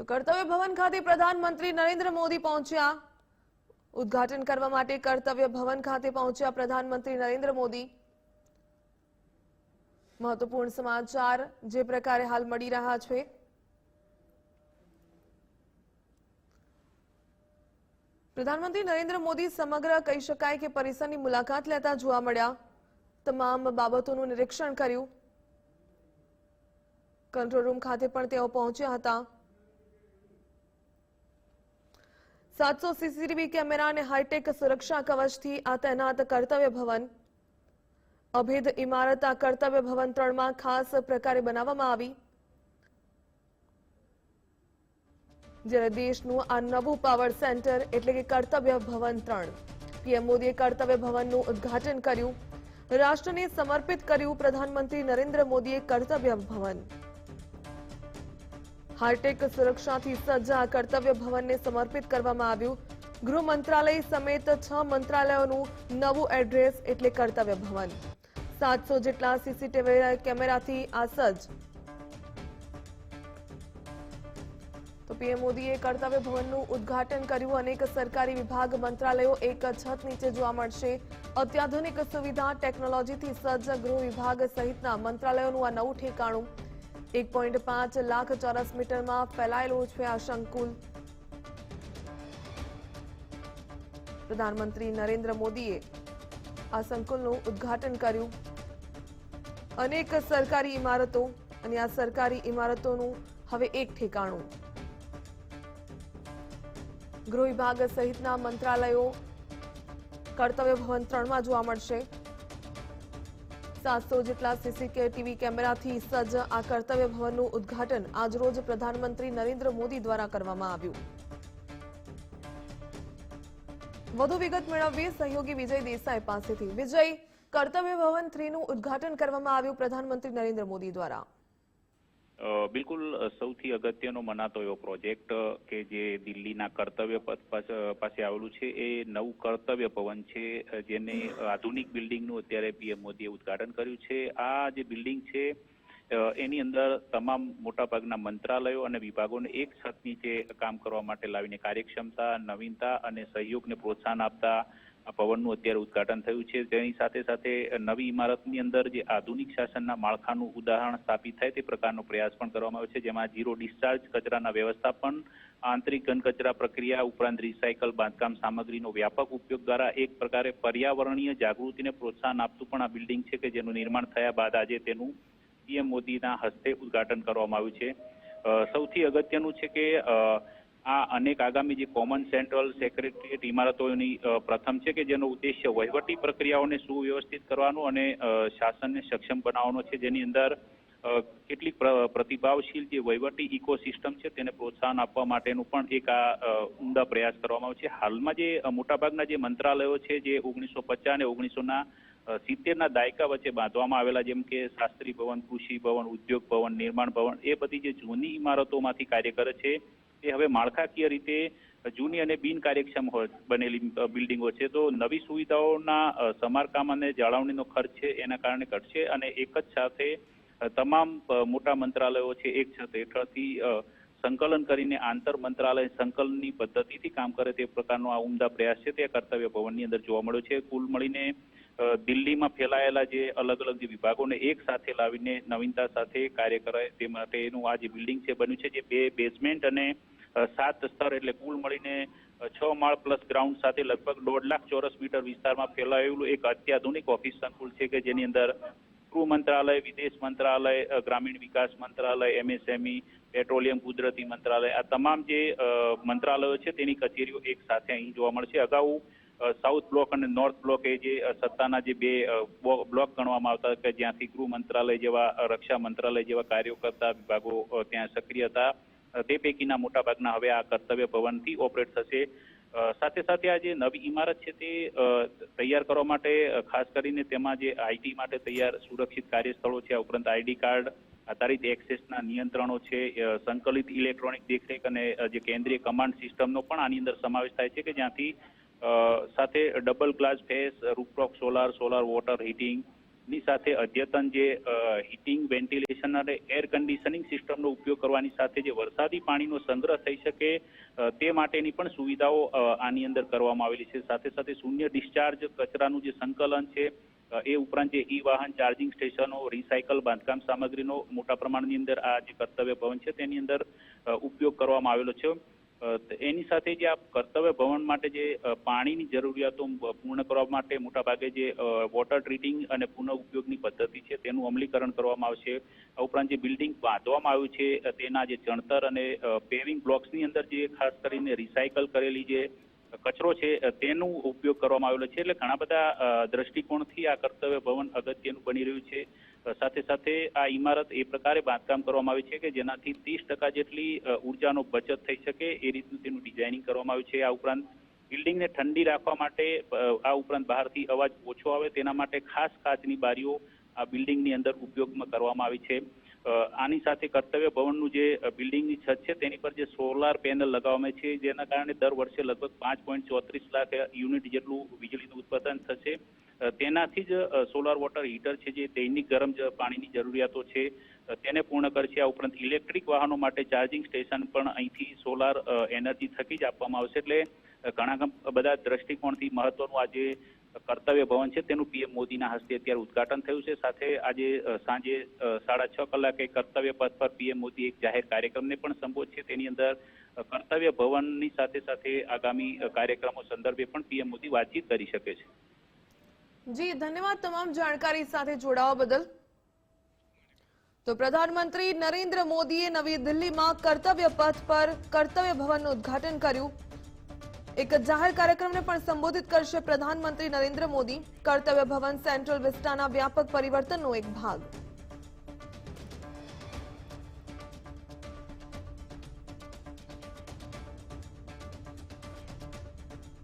તો કર્તવ્ય ભવન ખાતે પ્રધાનમંત્રી નરેન્દ્ર મોદી પહોંચ્યા. ઉદઘાટન કરવા માટે કર્તવ્ય ભવન ખાતે પહોંચ્યા પ્રધાનમંત્રી નરેન્દ્ર મોદી. મહત્વપૂર્ણ સમાચાર જે પ્રકારે હાલ મળી રહ્યા છે. પ્રધાનમંત્રી નરેન્દ્ર મોદી સમગ્ર કહી શકાય કે પરિસરની મુલાકાત લેતા જોવા મળ્યા. તમામ બાબતોનું નિરીક્ષણ કર્યું. કંટ્રોલ રૂમ ખાતે પણ તેઓ પહોંચ્યા હતા. સાતસો સીસીટીવી કેમેરા હાઈટેક સુરક્ષા કવચથી આ તૈનાત કર્તવ્ય ભવન. અભેદ ઇમારત આ કર્તવ્ય ભવન ત્રણમાં ખાસ પ્રકારે બનાવવામાં આવી. જ્યારે દેશનું આ નવું પાવર સેન્ટર એટલે કે કર્તવ્ય ભવન ત્રણ. પીએમ મોદીએ કર્તવ્ય ભવનનું ઉદ્ઘાટન કર્યું. રાષ્ટ્રને સમર્પિત કર્યું પ્રધાનમંત્રી નરેન્દ્ર મોદીએ કર્તવ્ય ભવન. હાઈટેક સુરક્ષાથી સજ્જ આ કર્તવ્ય ભવનને સમર્પિત કરવામાં આવ્યું. ગૃહ મંત્રાલય સમેત છ મંત્રાલયોનું નવું એડ્રેસ એટલે કર્તવ્ય ભવન. સાતસો જેટલા સીસીટીવી કેમેરાથી આ સજ્જ. તો પીએમ મોદીએ કર્તવ્ય ભવનનું ઉદ્ઘાટન કર્યું. અનેક સરકારી વિભાગ, મંત્રાલયો એક છત નીચે જોવા મળશે. અત્યાધુનિક સુવિધા, ટેકનોલોજીથી સજ્જ ગૃહ વિભાગ સહિતના મંત્રાલયોનું આ નવું ઠેકાણું એક પોઈન્ટ પાંચ લાખ ચોરસ મીટરમાં ફેલાયેલો છે આ સંકુલ. પ્રધાનમંત્રી નરેન્દ્ર મોદીએ આ સંકુલનું ઉદ્ઘાટન કર્યું. અનેક સરકારી ઇમારતો અને આ સરકારી ઇમારતોનું હવે એક ઠેકાણું. ગૃહ વિભાગ સહિતના મંત્રાલયો કર્તવ્ય ભવન ત્રણમાં જોવા મળશે. સાતસો જેટલા સીસીટીવી કેમેરાથી સજ્જ આ કર્તવ્ય ભવનનું ઉદ્ઘાટન આજરોજ પ્રધાનમંત્રી નરેન્દ્ર મોદી દ્વારા કરવામાં આવ્યું. વધુ વિગત મેળવવી સહયોગી વિજય દેસાઈ પાસેથી. વિજય, કર્તવ્ય ભવન થ્રીનું ઉદ્ઘાટન કરવામાં આવ્યું પ્રધાનમંત્રી નરેન્દ્ર મોદી દ્વારા. બિલકુલ સૌથી અગત્યનો મનાતો એવો પ્રોજેક્ટ કે જે દિલ્હીના કર્તવ્ય પથ પાસ- આવેલું છે, એ નવું કર્તવ્ય ભવન છે જેને આધુનિક બિલ્ડિંગનું અત્યારે પીએમ મોદીએ ઉદ્ઘાટન કર્યું છે. આ જે બિલ્ડિંગ છે એની અંદર તમામ મોટાભાગના મંત્રાલયો અને વિભાગોને એક છત નીચે કામ કરવા માટે લાવીને કાર્યક્ષમતા, નવીનતા અને સહયોગને પ્રોત્સાહન આપતા આ ભવનનું અત્યારે ઉદ્ઘાટન થયું છે. તેની સાથે સાથે નવી ઇમારતની અંદર જે આધુનિક શાસનના માળખાનું ઉદાહરણ સ્થાપિત થાય તે પ્રકારનો પ્રયાસ પણ કરવામાં આવ્યો છે. જેમાં ઝીરો ડિસ્ચાર્જ કચરાના વ્યવસ્થાપન, આંતરિક ઘન કચરા પ્રક્રિયા ઉપરાંત રિસાયકલ બાંધકામ સામગ્રીનો વ્યાપક ઉપયોગ દ્વારા એક પ્રકારે પર્યાવરણીય જાગૃતિને પ્રોત્સાહન આપતું પણ આ બિલ્ડિંગ છે કે જેનું નિર્માણ થયા બાદ આજે તેનું પીએમ મોદીના હસ્તે ઉદ્ઘાટન કરવામાં આવ્યું છે. સૌથી અગત્યનું છે કે આ અનેક આગામી જે કોમન સેન્ટ્રલ સેક્રેટરીએટ ઇમારતોની પ્રથમ છે કે જેનો ઉદ્દેશ્ય વહીવટી પ્રક્રિયાઓને સુવ્યવસ્થિત કરવાનો અને શાસનને સક્ષમ બનાવવાનો છે. જેની અંદર કેટલીક પ્ર- પ્રતિભાવશીલ જે વહીવટી ઇકોસિસ્ટમ છે તેને પ્રોત્સાહન આપવા માટેનું પણ એક આ ઉમદા પ્રયાસ કરવામાં આવ્યો છે. હાલમાં જે મોટાભાગના જે મંત્રાલયો છે જે ઓગણીસો પચાસ અને ઓગણીસોના સિત્તેરના દાયકા વચ્ચે બાંધવામાં આવેલા જેમ કે શાસ્ત્રી ભવન, કૃષિ ભવન, ઉદ્યોગ ભવન, નિર્માણ ભવન, એ બધી જે જૂની ઇમારતોમાંથી કાર્ય કરે છે, એ હવે માળખાકીય રીતે જૂની અને બિન કાર્યક્ષમ બનેલી બિલ્ડિંગો છે. તો નવી સુવિધાઓના સમારકામ અને જાળવણીનો ખર્ચ છે, એના કારણે ઘટશે અને એક જ સાથે તમામ મોટા મંત્રાલયો છે, એક છત હેઠળથી સંકલન કરીને આંતર મંત્રાલય સંકલનની પદ્ધતિથી કામ કરે તે પ્રકારનો આ ઉમદા પ્રયાસ છે. તે કર્તવ્ય ભવનની અંદર જોવા મળ્યો છે. કુલ મળીને દિલ્હીમાં ફેલાયેલા જે અલગ અલગ જે વિભાગોને એક સાથે લાવીને નવીનતા સાથે કાર્ય કરાય તે માટેનું આ જે બિલ્ડિંગ છે બન્યું છે જે બે બેઝમેન્ટ અને સાત સ્તર એટલે કુલ મળીને છ માળ પ્લસ ગ્રાઉન્ડ સાથે લગભગ દોઢ લાખ ચોરસ મીટર વિસ્તારમાં ફેલાયેલું એક અત્યાધુનિક ઓફિસ સંકુલ છે કે જેની અંદર ગૃહ મંત્રાલય, વિદેશ મંત્રાલય ગ્રામીણ વિકાસ મંત્રાલય એમએસએમઈ પેટ્રોલિયમ કુદરતી મંત્રાલય આ તમામ જે મંત્રાલયો છે તેની કચેરીઓ એક સાથે અહીં જોવા મળશે. અગાઉ સાઉથ બ્લોક અને નોર્થ બ્લોક એ જે સત્તાના જે બે બ્લોક ગણવામાં આવતા કે જ્યાંથી ગૃહ મંત્રાલય જેવા રક્ષા મંત્રાલય જેવા કાર્યો કરતા વિભાગો ત્યાં સક્રિય હતા. તે પૈકીના મોટાભાગના હવે આ કર્તવ્ય ભવનથી ઓપરેટ થશે. સાથે સાથે આ જે નવી ઇમારત છે તે તૈયાર કરવા માટે ખાસ કરીને તેમાં જે આઈટી માટે તૈયાર સુરક્ષિત કાર્યસ્થળો છે, આ ઉપરાંત આઈડી કાર્ડ, આધારિત એક્સેસના નિયંત્રણો છે સંકલિત ઇલેક્ટ્રોનિક દેખરેખ અને જે કેન્દ્રીય કમાન્ડ સિસ્ટમનો પણ આની અંદર સમાવેશ થાય છે કે જ્યાંથી સાથે double glass face rooftop solar solar water હીટિંગની સાથે અદ્યતન જે હીટિંગ વેન્ટિલેશન અને એર કન્ડિશનિંગ સિસ્ટમનો ઉપયોગ કરવાની સાથે જે વરસાદી પાણીનો સંગ્રહ થઈ શકે તે માટેની પણ સુવિધાઓ આની અંદર કરવામાં આવેલી છે. સાથે સાથે શૂન્ય ડિસ્ચાર્જ કચરાનું જે સંકલન છે એ ઉપરાંત જે ઈ વાહન ચાર્જિંગ સ્ટેશનો રિસાયકલ બાંધકામ સામગ્રીનો મોટા પ્રમાણની અંદર આ જે કર્તવ્ય ભવન છે તેની અંદર ઉપયોગ કરવામાં આવેલો છે. એની સાથે જે આ કર્તવ્ય ભવન માટે જે પાણીની જરૂરિયાતો પૂર્ણ કરવા માટે મોટાભાગે જે વોટર ટ્રીટિંગ અને પુનઃ ઉપયોગની પદ્ધતિ છે તેનું અમલીકરણ કરવામાં આવશે. આ ઉપરાંત જે બિલ્ડિંગ બાંધવામાં આવ્યું છે તેના જે ચણતર અને પેવિંગ બ્લોક્સની અંદર જે ખાસ કરીને રિસાયકલ કરેલી જે કચરો છે તેનું ઉપયોગ કરવામાં આવેલો છે. એટલે ઘણા બધા દ્રષ્ટિકોણથી આ કર્તવ્ય ભવન અગત્યનું બની રહ્યું છે. સાથે સાથે આ ઇમારત એ પ્રકારે બાંધકામ કરવામાં આવી છે કે જેનાથી ત્રીસ ટકા જેટલી ઉર્જાનો બચત થઈ શકે એ રીતનું તેનું ડિઝાઇનિંગ કરવામાં આવ્યું છે. આ ઉપરાંત બિલ્ડિંગને ઠંડી રાખવા માટે આ ઉપરાંત બહારથી અવાજ ઓછો આવે તેના માટે ખાસ કાચની બારીઓ આ બિલ્ડિંગની અંદર ઉપયોગમાં કરવામાં આવી છે. આની સાથે કર્તવ્ય ભવનનું જે બિલ્ડિંગની છત છે તેની પર જે સોલાર પેનલ લગાવવામાં છે, જેના કારણે દર વર્ષે લગભગ પાંચ પોઈન્ટ ચોત્રીસ લાખ યુનિટ જેટલું વીજળીનું ઉત્પાદન થશે. તેનાથી જ સોલાર વોટર હીટર છે, જે દૈનિક ગરમ પાણીની જરૂરિયાતો છે તેને પૂર્ણ કરશે. આ ઉપરાંત ઇલેક્ટ્રિક વાહનો માટે ચાર્જિંગ સ્ટેશન પણ અહીંથી સોલાર એનર્જી થકી જ આપવામાં આવશે. એટલે ઘણા બધા દ્રષ્ટિકોણથી મહત્વનું આજે કર્તવ્ય ભવન છે. તેનું પીએમ મોદીના હસ્તે અત્યારે ઉદઘાટન થયું છે. સાથે આજે સાંજે સાડા છ કલાકે કર્તવ્ય પથ પર પીએમ મોદી એક જાહેર કાર્યક્રમને પણ સંબોધશે. તેની અંદર કર્તવ્ય ભવનની સાથે સાથે આગામી કાર્યક્રમો સંદર્ભે પણ પીએમ મોદી વાતચીત કરી શકે છે. જી, ધન્યવાદ તમામ જાણકારી સાથે જોડાવા બદલ. તો પ્રધાનમંત્રી નરેન્દ્ર મોદીએ નવી દિલ્હીમાં કર્તવ્ય પથ પર કર્તવ્ય ભવનનું ઉદ્ઘાટન કર્યું. એક જાહેર કાર્યક્રમને પણ સંબોધિત કરશે પ્રધાનમંત્રી નરેન્દ્ર મોદી. કર્તવ્ય ભવન સેન્ટ્રલ વિસ્ટાના વ્યાપક પરિવર્તનનો એક ભાગ.